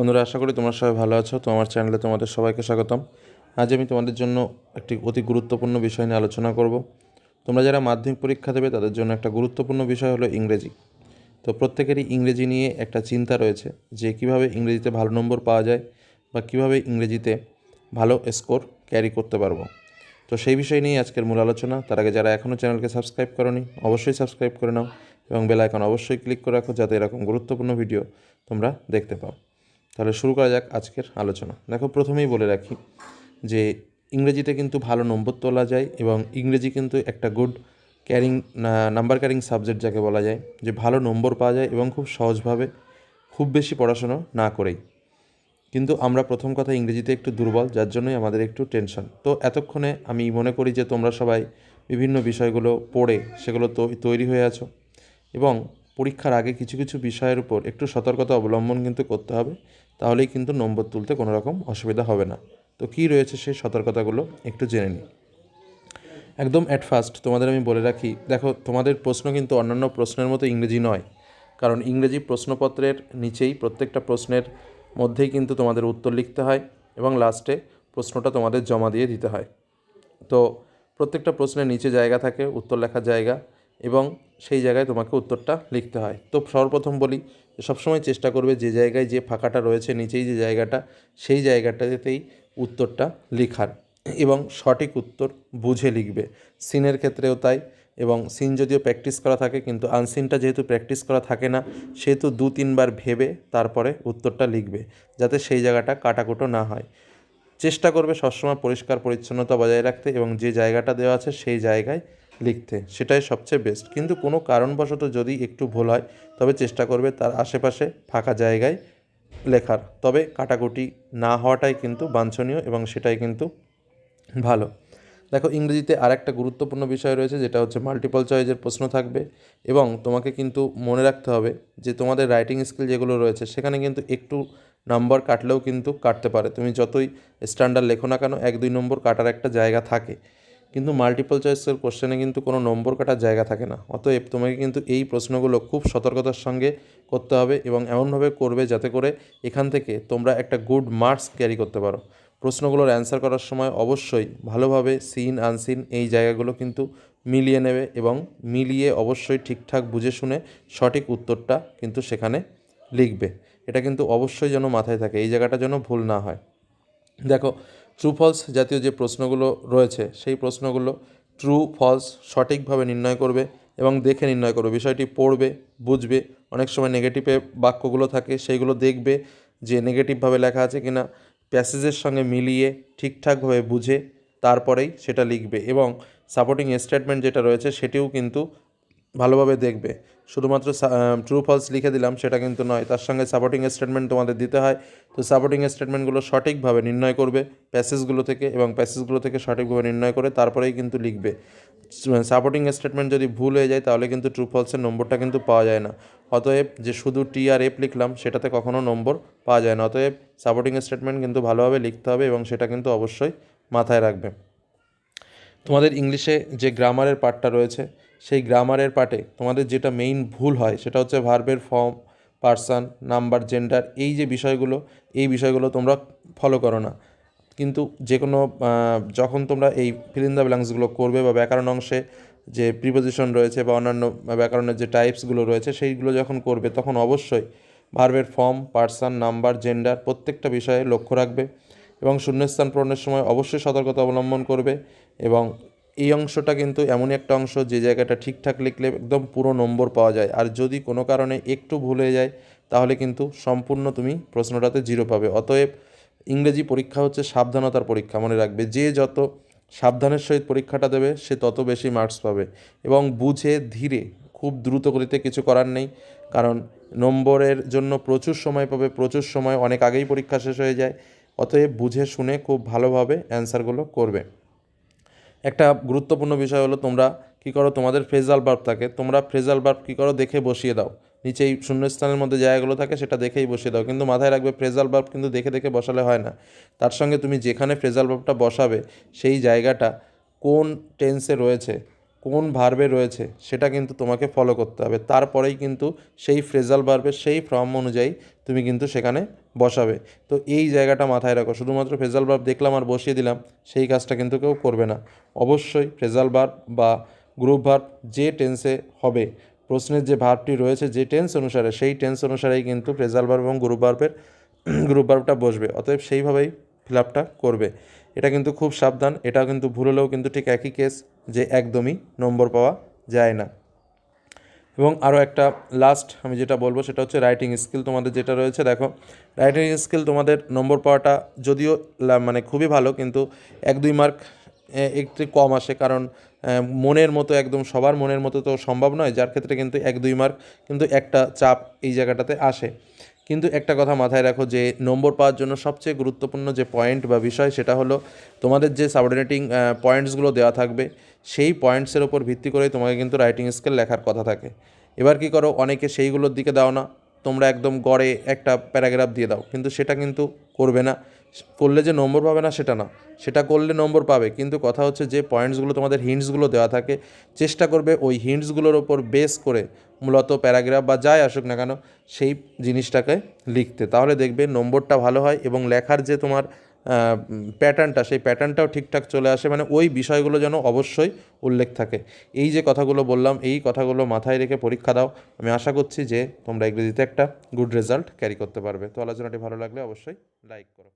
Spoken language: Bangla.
বন্ধুরা, আশা করি তোমরা সবাই ভালো আছো। তো আমার চ্যানেলে তোমাদের সবাইকে স্বাগতম। আজ আমি তোমাদের জন্য একটি অতি গুরুত্বপূর্ণ বিষয় নিয়ে আলোচনা করব। তোমরা যারা মাধ্যমিক পরীক্ষা দেবে, তাদের জন্য একটা গুরুত্বপূর্ণ বিষয় হলো ইংরেজি। তো প্রত্যেকেরই ইংরেজি নিয়ে একটা চিন্তা রয়েছে যে কীভাবে ইংরেজিতে ভালো নম্বর পাওয়া যায় বা কীভাবে ইংরেজিতে ভালো স্কোর ক্যারি করতে পারব। তো সেই বিষয় নিয়ে আজকের মূল আলোচনা। তার আগে যারা এখনও চ্যানেলকে সাবস্ক্রাইব করনি, অবশ্যই সাবস্ক্রাইব করে নাও এবং বেল আইকন অবশ্যই ক্লিক করে রাখো যাতে এরকম গুরুত্বপূর্ণ ভিডিও তোমরা দেখতে পাও। তাহলে শুরু করা যাক আজকের আলোচনা। দেখো, প্রথমেই বলে রাখি যে ইংরেজিতে কিন্তু ভালো নম্বর তোলা যায় এবং ইংরেজি কিন্তু একটা good carrying number carrying subject যাকে বলা যায়, যে ভালো নম্বর পাওয়া যায় এবং খুব সহজভাবে খুব বেশি পড়াশুনো না করেই। কিন্তু আমরা প্রথম কথা ইংরেজিতে একটু দুর্বল, যার জন্যই আমাদের একটু টেনশন তো এতক্ষণে আমি মনে করি যে তোমরা সবাই বিভিন্ন বিষয়গুলো পড়ে সেগুলো তৈরি হয়ে আছো এবং পরীক্ষার আগে কিছু কিছু বিষয়ের উপর একটু সতর্কতা অবলম্বন কিন্তু করতে হবে, তাহলেই কিন্তু নম্বর তুলতে কোনো রকম অসুবিধা হবে না। তো কী রয়েছে সেই সতর্কতাগুলো একটু জেনে নিই। একদম অ্যাট ফার্স্ট তোমাদের আমি বলে রাখি, দেখো তোমাদের প্রশ্ন কিন্তু অন্যান্য প্রশ্নের মতো ইংরেজি নয়। কারণ ইংরেজি প্রশ্নপত্রের নিচেই প্রত্যেকটা প্রশ্নের মধ্যেই কিন্তু তোমাদের উত্তর লিখতে হয় এবং লাস্টে প্রশ্নটা তোমাদের জমা দিয়ে দিতে হয়। তো প্রত্যেকটা প্রশ্নের নিচে জায়গা থাকে, উত্তর লেখার জায়গা। এবং সেই জায়গায় তোমাকে উত্তরটা লিখতে হয়। তো সর্বপ্রথম বলি সবসময় চেষ্টা করবে যে জায়গায় যে ফাঁকাটা রয়েছে, নিচেই যে জায়গাটা, সেই জায়গাটাতেই উত্তরটা লেখার এবং সঠিক উত্তর বুঝে লিখবে। সিনের ক্ষেত্রেও তাই এবং সিন যদিও প্র্যাকটিস করা থাকে, কিন্তু আনসিনটা যেহেতু প্র্যাকটিস করা থাকে না, সেহেতু দু, তিনবার ভেবে তারপরে উত্তরটা লিখবে, যাতে সেই জায়গাটা কাটাকুটো না হয়। চেষ্টা করবে সবসময় পরিষ্কার পরিচ্ছন্নতা বজায় রাখতে এবং যে জায়গাটা দেওয়া আছে, সেই জায়গায় লিখতে, সেটাই সবচেয়ে বেস্ট কিন্তু কোনো কারণবশত যদি একটু ভুল হয়, তবে চেষ্টা করবে তার আশেপাশে ফাঁকা জায়গায় লেখার। তবে কাটাকুটি না হওয়াটাই কিন্তু বাঞ্ছনীয় এবং সেটাই কিন্তু ভালো। দেখো, ইংরেজিতে আরেকটা গুরুত্বপূর্ণ বিষয় রয়েছে, যেটা হচ্ছে মাল্টিপল চয়েসের প্রশ্ন থাকবে এবং তোমাকে কিন্তু মনে রাখতে হবে যে তোমাদের রাইটিং স্কিল যেগুলো রয়েছে, সেখানে কিন্তু একটু নাম্বার কাটলেও কিন্তু কাটতে পারে। তুমি যতই স্ট্যান্ডার্ড লেখো না কেন, এক দুই নম্বর কাটার একটা জায়গা থাকে। কিন্তু মাল্টিপল চয়েসের কোশ্চেনে কিন্তু কোনো নম্বর কাটার জায়গা থাকে না। অতএব তোমাকে কিন্তু এই প্রশ্নগুলো খুব সতর্কতার সঙ্গে করতে হবে এবং এমনভাবে করবে যাতে করে এখান থেকে তোমরা একটা গুড মার্কস ক্যারি করতে পারো। প্রশ্নগুলোর অ্যান্সার করার সময় অবশ্যই ভালোভাবে সিন আনসিন এই জায়গাগুলো কিন্তু মিলিয়ে নেবে এবং মিলিয়ে অবশ্যই ঠিকঠাক বুঝে শুনে সঠিক উত্তরটা কিন্তু সেখানে লিখবে। এটা কিন্তু অবশ্যই যেন মাথায় থাকে, এই জায়গাটা যেন ভুল না হয়। দেখো ট্রু ফলস জাতীয় যে প্রশ্নগুলো রয়েছে, সেই প্রশ্নগুলো ট্রু ফলস সঠিকভাবে নির্ণয় করবে এবং দেখে নির্ণয় করবে। বিষয়টি পড়বে, বুঝবে। অনেক সময় নেগেটিভে বাক্যগুলো থাকে, সেইগুলো দেখবে যে নেগেটিভভাবে লেখা আছে কিনা প্যাসেজের সঙ্গে মিলিয়ে ঠিকঠাকভাবে বুঝে তারপরেই সেটা লিখবে এবং সাপোর্টিং স্টেটমেন্ট যেটা রয়েছে, সেটিও কিন্তু ভালোভাবে দেখবে। শুধুমাত্র ট্রু ফলস লিখে দিলাম, সেটা কিন্তু নয়। তার সঙ্গে সাপোর্টিং স্টেটমেন্ট তোমাদের দিতে হয়। তো সাপোর্টিং স্টেটমেন্টগুলো সঠিকভাবে নির্ণয় করবে প্যাসেজগুলো থেকে এবং প্যাসেজগুলো থেকে সঠিকভাবে নির্ণয় করে তারপরেই কিন্তু লিখবে। সাপোর্টিং স্টেটমেন্ট যদি ভুল হয়ে যায়, তাহলে কিন্তু ট্রু ফলসের নম্বরটা কিন্তু পাওয়া যায় না। অতএব যে শুধু টি আর এফ লিখলাম, সেটাতে কখনো নম্বর পাওয়া যায় না। অতএব সাপোর্টিং স্টেটমেন্ট কিন্তু ভালোভাবে লিখতে হবে এবং সেটা কিন্তু অবশ্যই মাথায় রাখবে। তোমাদের ইংলিশে যে গ্রামারের পার্টটা রয়েছে সেই গ্রামারের পার্টে তোমাদের যেটা মেইন ভুল হয়, সেটা হচ্ছে ভার্বের ফর্ম পার্সন নাম্বার জেন্ডার এই যে বিষয়গুলো, এই বিষয়গুলো তোমরা ফলো করো না। কিন্তু যে কোনো যখন তোমরা এই ফিলিন দ্য ব্ল্যাঙ্কসগুলো করবে বা ব্যাকরণ অংশে যে প্রিপোজিশন রয়েছে বা অন্যান্য ব্যাকরণের যে টাইপসগুলো রয়েছে, সেইগুলো যখন করবে, তখন অবশ্যই ভার্বের ফর্ম পার্সন নাম্বার জেন্ডার প্রত্যেকটা বিষয়ে লক্ষ্য রাখবে এবং শূন্যস্থান পূরণের সময় অবশ্যই সতর্কতা অবলম্বন করবে এবং এই অংশটা কিন্তু এমনই একটা অংশ যে জায়গাটা ঠিকঠাক লিখলে একদম পুরো নম্বর পাওয়া যায়। আর যদি কোনো কারণে একটু ভুল হয়ে যায়, তাহলে কিন্তু সম্পূর্ণ তুমি প্রশ্নটাতে জিরো পাবে। অতএব ইংরেজি পরীক্ষা হচ্ছে সাবধানতার পরীক্ষা, মনে রাখবে। যে যত সাবধানের সহিত পরীক্ষাটা দেবে, সে তত বেশি মার্কস পাবে। এবং বুঝে ধীরে, খুব দ্রুত গতিতে কিছু করার নেই। কারণ নম্বরের জন্য প্রচুর সময় পাবে, প্রচুর সময় অনেক আগেই পরীক্ষা শেষ হয়ে যায়। অতএব বুঝে শুনে খুব ভালোভাবে অ্যান্সারগুলো করবে। একটা গুরুত্বপূর্ণ বিষয় হলো তোমরা কী করো, তোমাদের ফ্রেজাল বার্ব থাকে, তোমরা ফ্রেজাল বার্ব কী করো, দেখে বসিয়ে দাও। নিচেই শূন্যস্থানের মধ্যে জায়গাগুলো থাকে, সেটা দেখেই বসিয়ে দাও। কিন্তু মাথায় রাখবে, ফ্রেজাল বার্ব কিন্তু দেখে দেখে বসালে হয় না। তার সঙ্গে তুমি যেখানে ফ্রেজাল বার্বটা বসাবে, সেই জায়গাটা কোন টেন্সে রয়েছে কোন ভার্বে রয়েছে সেটা কিন্তু তোমাকে ফলো করতে হবে। তারপরেই কিন্তু সেই ফ্রেজাল ভার্বের সেই ফর্ম অনুযায়ী তুমি কিন্তু সেখানে বসাবে। তো এই জায়গাটা মাথায় রাখো। শুধুমাত্র ফ্রেজাল ভার্ব দেখলাম আর বসিয়ে দিলাম, সেই কাজটা কিন্তু কেউ করবে না। অবশ্যই ফ্রেজাল ভার্ব বা গ্রুপ ভার্ব যে টেন্সে হবে, প্রশ্নের যে ভার্বটি রয়েছে যে টেন্স অনুসারে, সেই টেন্স অনুসারেই কিন্তু ফ্রেজাল ভার্ব এবং গ্রুপ ভার্বের গ্রুপ ভার্বটা বসবে। অতএব সেইভাবেই ফিল আপটা করবে। এটা কিন্তু খুব সাবধান, এটাও কিন্তু ভুল হলেও কিন্তু ঠিক একই কেস যে একদমই নম্বর পাওয়া যায় না। এবং আরও একটা লাস্ট আমি যেটা বলব সেটা হচ্ছে রাইটিং স্কিল তোমাদের যেটা রয়েছে, দেখো রাইটিং স্কিল তোমাদের নম্বর পাওয়াটা যদিও মানে খুবই ভালো কিন্তু এক দুই মার্ক একটু কম আসে। কারণ মনের মতো একদম সবার মনের মতো তো সম্ভব নয়, যার ক্ষেত্রে কিন্তু এক, দুই মার্ক কিন্তু একটা চাপ এই জায়গাটাতে আসে। কিন্তু একটা কথা মাথায় রাখো যে, নম্বর পাওয়ার জন্য সবচেয়ে গুরুত্বপূর্ণ যে পয়েন্ট বা বিষয় সেটা হলো, তোমাদের যে সাবঅর্ডিনেটিং পয়েন্টসগুলো দেওয়া থাকবে, সেই পয়েন্টসের ওপর ভিত্তি করেই তোমাকে কিন্তু রাইটিং স্কেল লেখার কথা থাকে। এবার কি করো, অনেকে সেইগুলোর দিকে দাও না, তোমরা একদম গড়ে একটা প্যারাগ্রাফ দিয়ে দাও, কিন্তু সেটা কিন্তু করবে না। করলে যে নম্বর পাবে না, সেটা না। সেটা করলে নম্বর পাবে, কিন্তু কথা হচ্ছে যে পয়েন্টসগুলো তোমাদের হিন্টসগুলো দেওয়া থাকে, চেষ্টা করবে ওই হিন্টসগুলোর ওপর বেস করে মূলত প্যারাগ্রাফ বা যাই আসুক না কেন, সেই জিনিসটাকে লিখতে। তাহলে দেখবে নম্বরটা ভালো হয় এবং লেখার যে তোমার প্যাটার্নটা সেই প্যাটার্নটাও ঠিকঠাক চলে আসে মানে ওই বিষয়গুলো যেন অবশ্যই উল্লেখ থাকে। এই যে কথাগুলো বললাম, এই কথাগুলো মাথায় রেখে পরীক্ষা দাও। আমি আশা করছি যে তোমরা ইংরেজিতে একটা গুড রেজাল্ট ক্যারি করতে পারবে। তো আলোচনাটি ভালো লাগলে অবশ্যই লাইক করো।